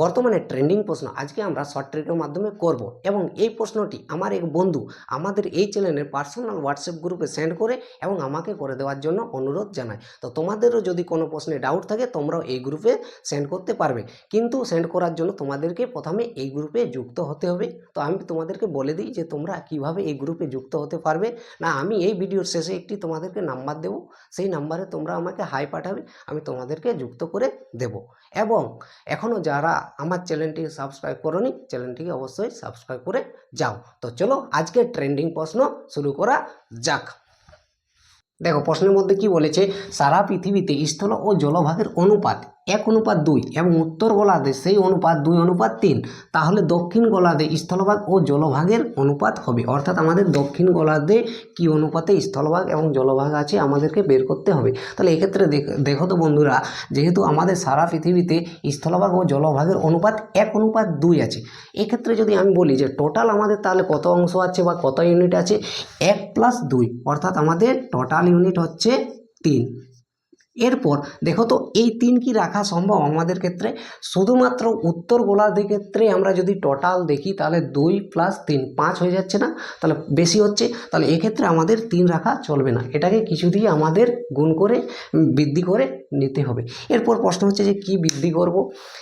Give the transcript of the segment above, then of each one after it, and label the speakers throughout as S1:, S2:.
S1: বর্তমানে ট্রেন্ডিং প্রশ্ন। আজকে আমরা শর্ট ট্রিকের মাধ্যমে করব এবং এই প্রশ্নটি আমার এক বন্ধু আমাদের এই চ্যানেলের পার্সোনাল হোয়াটসঅ্যাপ গ্রুপে সেন্ড করে এবং আমাকে করে দেওয়ার জন্য অনুরোধ জানায়। তো তোমাদেরও যদি কোনো প্রশ্নে ডাউট থাকে, তোমরাও এই গ্রুপে সেন্ড করতে পারবে। কিন্তু সেন্ড করার জন্য তোমাদেরকে প্রথমে এই গ্রুপে যুক্ত হতে হবে। তো আমি তোমাদেরকে বলে দিই যে তোমরা কীভাবে এই গ্রুপে যুক্ত হতে পারবে। না, আমি এই ভিডিওর শেষে একটি তোমাদেরকে নাম্বার দেবো। সেই নাম্বারে তোমরা আমাকে হাই পাঠাবে, আমি তোমাদেরকে যুক্ত করে দেব। এবং এখনও যারা আমার চ্যানেলটিকে সাবস্ক্রাইব করনি চ্যানেলটিকে অবশ্যই সাবস্ক্রাইব করে যাও। তো চলো আজকে ট্রেন্ডিং প্রশ্ন শুরু করা যাক। দেখো প্রশ্নের মধ্যে কি বলেছে, সারা পৃথিবীতে স্থল ও জলভাগের অনুপাত এক অনুপাত দুই এবং উত্তর গোলার্ধে সেই অনুপাত দুই, অনুপাত তিন। তাহলে দক্ষিণ গোলার্ধে স্থলভাগ ও জলভাগের অনুপাত হবে। অর্থাৎ আমাদের দক্ষিণ গোলার্ধে কি অনুপাতে স্থলভাগ এবং জলভাগ আছে আমাদেরকে বের করতে হবে। তাহলে এক্ষেত্রে দেখ- দেখো তো বন্ধুরা, যেহেতু আমাদের সারা পৃথিবীতে স্থলভাগ ও জলভাগের অনুপাত এক, অনুপাত দুই আছে, এক্ষেত্রে যদি আমি বলি যে টোটাল আমাদের তাহলে কত অংশ আছে বা কত ইউনিট আছে? এক প্লাস দুই, অর্থাৎ আমাদের টোটাল ইউনিট হচ্ছে তিন। এরপর দেখো তো এই তিন কি রাখা সম্ভব আমাদের ক্ষেত্রে? শুধুমাত্র উত্তর গোলার্ধের ক্ষেত্রে আমরা যদি টোটাল দেখি, তাহলে দুই প্লাস তিন, পাঁচ হয়ে যাচ্ছে না? তাহলে বেশি হচ্ছে। তাহলে এক্ষেত্রে আমাদের তিন রাখা চলবে না। এটাকে কিছু দিয়ে আমাদের গুণ করে বৃদ্ধি করে নিতে হবে। এরপর প্রশ্ন হচ্ছে যে কি বৃদ্ধি করব?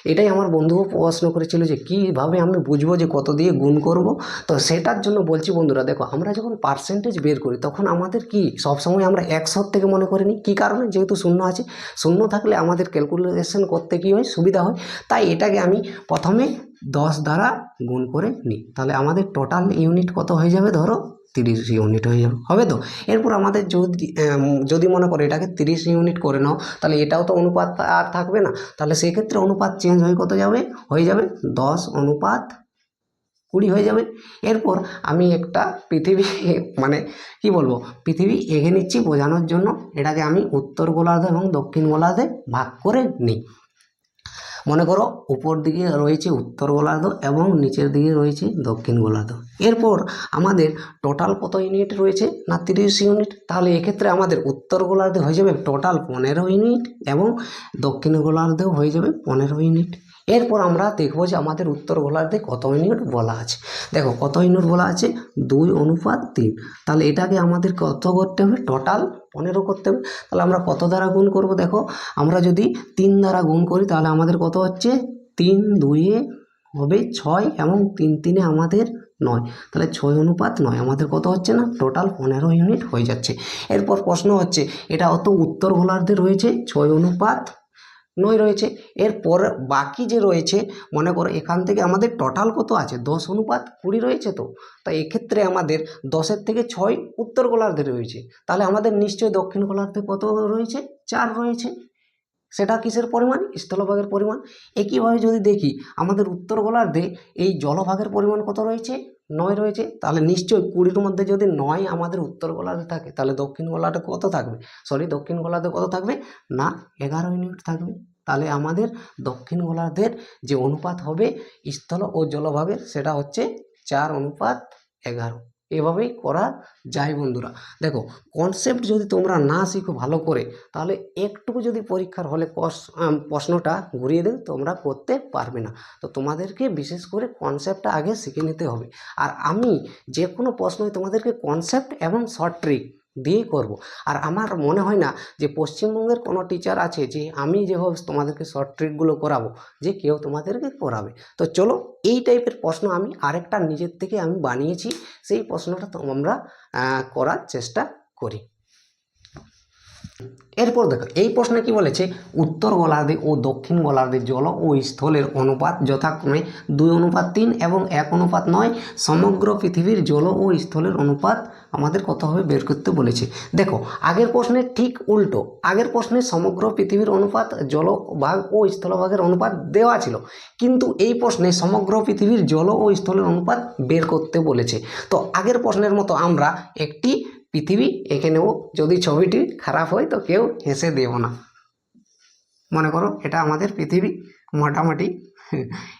S1: এটাই আমার বন্ধুও প্রশ্ন করেছিল যে কীভাবে আমি বুঝব যে কত দিয়ে গুণ করব? তো সেটার জন্য বলছি বন্ধুরা, দেখো, আমরা যখন পার্সেন্টেজ বের করি, তখন আমাদের কি সবসময় আমরা একশো থেকে মনে করি নিই কী কারণে? যেহেতু শূন্য আছে। শূন্য থাকলে আমাদের ক্যালকুলেশন করতে কী হয়? সুবিধা হয়। তাই এটাকে আমি প্রথমে দশ দ্বারা গুণ করে নিই। তাহলে আমাদের টোটাল ইউনিট কত হয়ে যাবে? ধরো তিরিশ ইউনিট হয়ে যাবে। হবে তো? এরপর আমাদের যদি যদি মনে করো এটাকে তিরিশ ইউনিট করে নাও, তাহলে এটাও তো অনুপাত আর থাকবে না। তাহলে সেক্ষেত্রে অনুপাত চেঞ্জ হয়ে কত যাবে? হয়ে যাবে দশ অনুপাত কুড়ি হয়ে যাবে। এরপর আমি একটা পৃথিবী মানে কি বলব? পৃথিবী এগিয়ে নিচ্ছি বোঝানোর জন্য। এটাকে আমি উত্তর গোলার্ধ এবং দক্ষিণ গোলার্ধে ভাগ করে নিই। মনে করো, উপর দিকে রয়েছে উত্তর গোলার্ধ এবং নিচের দিকে রয়েছে দক্ষিণ গোলার্ধ। এরপর আমাদের টোটাল কত ইউনিট রয়েছে না তিরিশ ইউনিট তাহলে এক্ষেত্রে আমাদের উত্তর গোলার্ধে হয়ে যাবে টোটাল পনেরো ইউনিট এবং দক্ষিণ গোলার্ধেও হয়ে যাবে পনেরো ইউনিট এরপর আমরা দেখব যে আমাদের উত্তর গোলার্ধে কত ইউনিট বলা আছে। দেখো, কত ইউনিট বলা আছে? দুই অনুপাত তিন। তাহলে এটাকে আমাদের কত করতে হবে? টোটাল পনেরো করতে হবে। তাহলে আমরা কত দ্বারা গুণ করব? দেখো, আমরা যদি তিন দ্বারা গুণ করি, তাহলে আমাদের কত হচ্ছে? তিন দুইয়ে হবে ছয় এবং তিন তিনে আমাদের নয়। তাহলে ছয় অনুপাত নয়, আমাদের কত হচ্ছে না? টোটাল পনেরো ইউনিট হয়ে যাচ্ছে। এরপর প্রশ্ন হচ্ছে, এটা অত উত্তর গোলার্ধে রয়েছে, ছয় অনুপাত নয় রয়েছে। এরপর বাকি যে রয়েছে, মনে করো এখান থেকে আমাদের টোটাল কত আছে? দশ অনুপাত কুড়ি রয়েছে তো? তাই এক্ষেত্রে আমাদের দশের থেকে ছয় উত্তর গোলার্ধে রয়েছে। তাহলে আমাদের নিশ্চয়ই দক্ষিণ গোলার্ধে কত রয়েছে? চার রয়েছে। সেটা কিসের পরিমাণ? স্থলভাগের পরিমাণ। একইভাবে যদি দেখি, আমাদের উত্তর গোলার্ধে এই জলভাগের পরিমাণ কত রয়েছে? নয় রয়েছে, তাহলে নিশ্চয়ই কুড়ির মধ্যে যদি নয় আমাদের উত্তর গোলাতে থাকে, তাহলে দক্ষিণ গোলাটা কত থাকবে? সরি দক্ষিণ গোলাতে কত থাকবে? না, এগারো ইউনিট থাকবে। তাহলে আমাদের দক্ষিণ গোলার্ধের যে অনুপাত হবে স্থল ও জলভাগের, সেটা হচ্ছে চার অনুপাত এগারো। এভাবেই করা যায় বন্ধুরা। দেখো কনসেপ্ট যদি তোমরা না শিখো ভালো করে, তাহলে একটু যদি পরীক্ষার হলে প্রশ্নটা ঘুরিয়ে দেন তোমরা করতে পারবে না। তো তোমাদেরকে বিশেষ করে কনসেপ্টটা আগে শিখে নিতে হবে। আর আমি যে কোনো প্রশ্নই তোমাদেরকে কনসেপ্ট এবং শর্ট ট্রিক দিয়েই করব। আর আমার মনে হয় না যে পশ্চিমবঙ্গের কোনো টিচার আছে যে আমি যেভাবে তোমাদেরকে শর্ট ট্রিকগুলো করাবো, যে কেউ তোমাদেরকে করাবে। তো চলো এই টাইপের প্রশ্ন আমি আরেকটা নিজের থেকে আমি বানিয়েছি, সেই প্রশ্নটা আমরা করার চেষ্টা করি। এরপর দেখো, এই প্রশ্নে কি বলেছে, উত্তর গোলার্ধে ও দক্ষিণ গোলার্ধে জল ও স্থলের অনুপাত যথাক্রমে দুই অনুপাত তিন এবং এক অনুপাত নয়, সমগ্র পৃথিবীর জল ও স্থলের অনুপাত আমাদের কত হবে বের করতে বলেছে। দেখো, আগের প্রশ্নের ঠিক উল্টো। আগের প্রশ্নে সমগ্র পৃথিবীর অনুপাত, জলভাগ ও স্থলভাগের অনুপাত দেওয়া ছিল। কিন্তু এই প্রশ্নে সমগ্র পৃথিবীর জল ও স্থলের অনুপাত বের করতে বলেছে। তো আগের প্রশ্নের মতো আমরা একটি পৃথিবী এঁকে নেব। যদি ছবিটি খারাপ হয় তো কেউ হেসে দেব না। মনে করো এটা আমাদের পৃথিবী, মোটামুটি।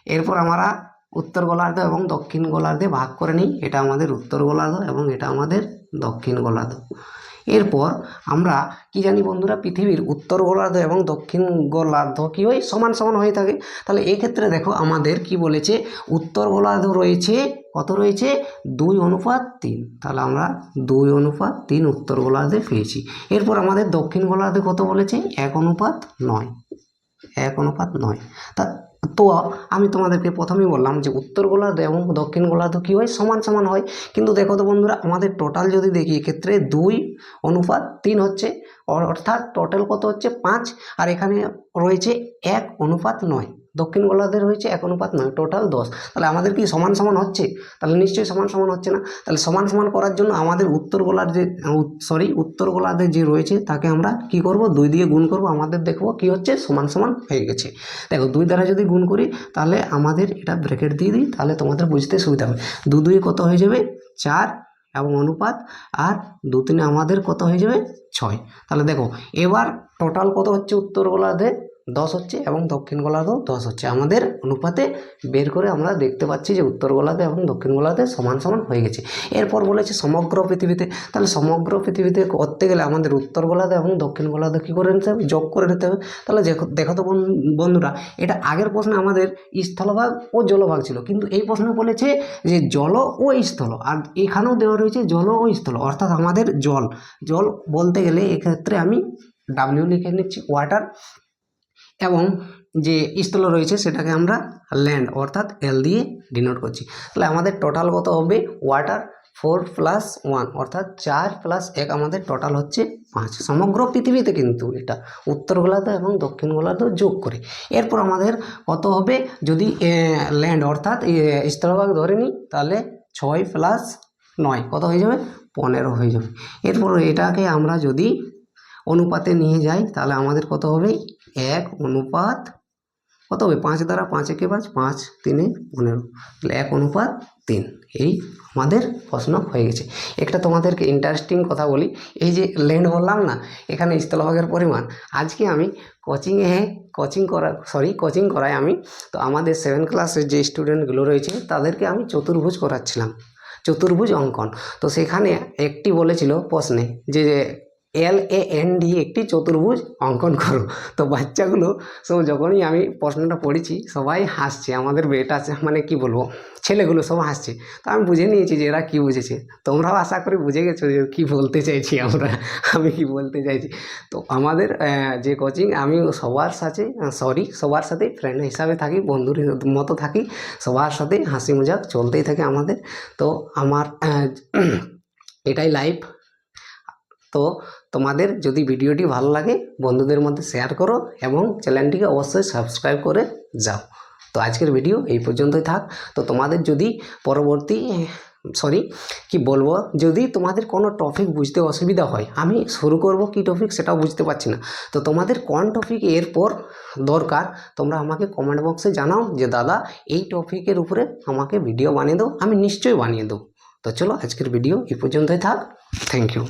S1: এরপর আমরা উত্তর গোলার্ধ এবং দক্ষিণ গোলার্ধে ভাগ করে নিই। এটা আমাদের উত্তর গোলার্ধ এবং এটা আমাদের দক্ষিণ গোলার্ধ। এরপর আমরা কি জানি বন্ধুরা, পৃথিবীর উত্তর গোলার্ধ এবং দক্ষিণ গোলার্ধ কী হয় সমান সমান হয়ে থাকে? তাহলে এই ক্ষেত্রে দেখো আমাদের কি বলেছে, উত্তর গোলার্ধ রয়েছে, কত রয়েছে? দুই অনুপাত তিন। তাহলে আমরা দুই অনুপাত তিন উত্তর গোলার্ধে পেয়েছি। এরপর আমাদের দক্ষিণ গোলার্ধে কত বলেছে? এক অনুপাত নয়। এক অনুপাত নয়। তা তো আমি তোমাদেরকে প্রথমেই বললাম যে উত্তর গোলার্ধ এবং দক্ষিণ গোলার্ধ কী হয়? সমান সমান হয়। কিন্তু দেখো তো বন্ধুরা, আমাদের টোটাল যদি দেখি, এক্ষেত্রে দুই অনুপাত তিন হচ্ছে অর- অর্থাৎ টোটাল কত হচ্ছে? পাঁচ। আর এখানে রয়েছে এক অনুপাত নয়। দক্ষিণ গোলার্ধে রয়েছে এক অনুপাত নয় টোটাল দশ। তাহলে আমাদের কি সমান সমান হচ্ছে? তাহলে নিশ্চয়ই সমান সমান হচ্ছে না। তাহলে সমান সমান করার জন্য আমাদের উত্তর গোলার্ধে সরি উত্তর গোলার্ধে যে রয়েছে, তাকে আমরা কি করব? দুই দিয়ে গুণ করব। আমাদের দেখব কি হচ্ছে? সমান সমান হয়ে গেছে। দেখো, দুই দ্বারা যদি গুণ করি, তাহলে আমাদের এটা ব্র্যাকেট দিয়ে দিই, তাহলে তোমাদের বুঝতে সুবিধা হবে। দু দুই কত হয়ে যাবে? চার এবং অনুপাত। আর দু তিনে আমাদের কত হয়ে যাবে? ছয়। তাহলে দেখো, এবার টোটাল কত হচ্ছে উত্তর গোলার্ধে? দশ হচ্ছে এবং দক্ষিণ গোলার্ধেও দশ হচ্ছে। আমাদের অনুপাতে বের করে আমরা দেখতে পাচ্ছি যে উত্তর গোলার্ধে এবং দক্ষিণ গোলার্ধে সমান সমান হয়ে গেছে। এরপর বলেছে সমগ্র পৃথিবীতে। তাহলে সমগ্র পৃথিবীতে করতে গেলে আমাদের উত্তর গোলার্ধে এবং দক্ষিণ গোলার্ধে কী করে নিতে হবে? যোগ করে নিতে হবে। তাহলে দেখো- তো বন- বন্ধুরা, এটা আগের প্রশ্নে আমাদের স্থলভাগ ও জলভাগ ছিল। কিন্তু এই প্রশ্নে বলেছে যে জল ও স্থল, আর এখানেও দেওয়া রয়েছে জল ও স্থল, অর্থাৎ আমাদের জল। জল বলতে গেলে এক্ষেত্রে আমি ডাব্লিউ লিখে নিচ্ছি ওয়াটার এবং যে স্থল রয়েছে সেটাকে আমরা ল্যান্ড অর্থাৎ এল দিয়ে ডিনোট করছি। তাহলে আমাদের টোটাল কত হবে? ওয়াটার ফোর প্লাস ওয়ান অর্থাৎ চার প্লাস এক আমাদের টোটাল হচ্ছে পাঁচ। সমগ্র পৃথিবীতে কিন্তু এটা উত্তর গোলার্ধ এবং দক্ষিণ গোলার্ধ যোগ করে। এরপর আমাদের কত হবে? যদি ল্যান্ড অর্থাৎ স্থলভাগ ধরে নিই, তাহলে ছয় প্লাস নয় কত হয়ে যাবে? পনেরো হয়ে যাবে। এরপর এটাকে আমরা যদি অনুপাতে নিয়ে যাই, তাহলে আমাদের কত হবে? এক অনুপাত, কত হবে? পাঁচ দ্বারা পাঁচ একে পাঁচ পাঁচ তিনে পনেরো। তাহলে এক অনুপাত তিন। এই আমাদের প্রশ্ন হয়ে গেছে। একটা তোমাদেরকে ইন্টারেস্টিং কথা বলি। এই যে ল্যান্ড বললাম না, এখানে স্থলভাগের পরিমাণ। আজকে আমি কোচিংয়ে কোচিং করা সরি কোচিং করাই আমি। তো আমাদের সেভেন ক্লাসের যে স্টুডেন্টগুলো রয়েছে, তাদেরকে আমি চতুর্ভুজ করাচ্ছিলাম। চতুর্ভুজ অঙ্কন। তো সেখানে একটি বলেছিল প্রশ্নে, যে এল এ এন ডি একটি চতুর্ভুজ অঙ্কন করো। তো বাচ্চাগুলো সব যখনই আমি প্রশ্নটা পড়েছি, সবাই হাসছে, আমাদের বেটা মানে কি বলব, ছেলেগুলো সব হাসছে। তো আমি বুঝে নিয়েছি যে এরা কী বুঝেছে। তোমরাও আশা করি বুঝে গেছো যে কী বলতে চাইছি আমরা, আমি কি বলতে চাইছি। তো আমাদের যে কোচিং আমি সবার সাথে সরি সবার সাথে ফ্রেন্ড হিসাবে থাকি, বন্ধুর মতো থাকি, সবার সাথে হাসি মজাক চলতেই থাকে আমাদের। তো আমার এটাই লাইফ তো তোমাদের যদি ভিডিওটি ভালো লাগে, বন্ধুদের মধ্যে শেয়ার করো এবং চ্যানেলটিকে অবশ্যই সাবস্ক্রাইব করে যাও। তো আজকের ভিডিও এই পর্যন্তই থাক। তো তোমাদের যদি পরবর্তী সরি কি বলব? যদি তোমাদের কোনো টপিক বুঝতে অসুবিধা হয়, আমি শুরু করব কি টপিক সেটাও বুঝতে পারছি না। তো তোমাদের কোন টপিক এরপর দরকার, তোমরা আমাকে কমেন্ট বক্সে জানাও যে, দাদা, এই টপিকের উপরে আমাকে ভিডিও বানিয়ে দাও, আমি নিশ্চয়ই বানিয়ে দেবো। তো চলো আজকের ভিডিও এই পর্যন্তই থাক। Thank you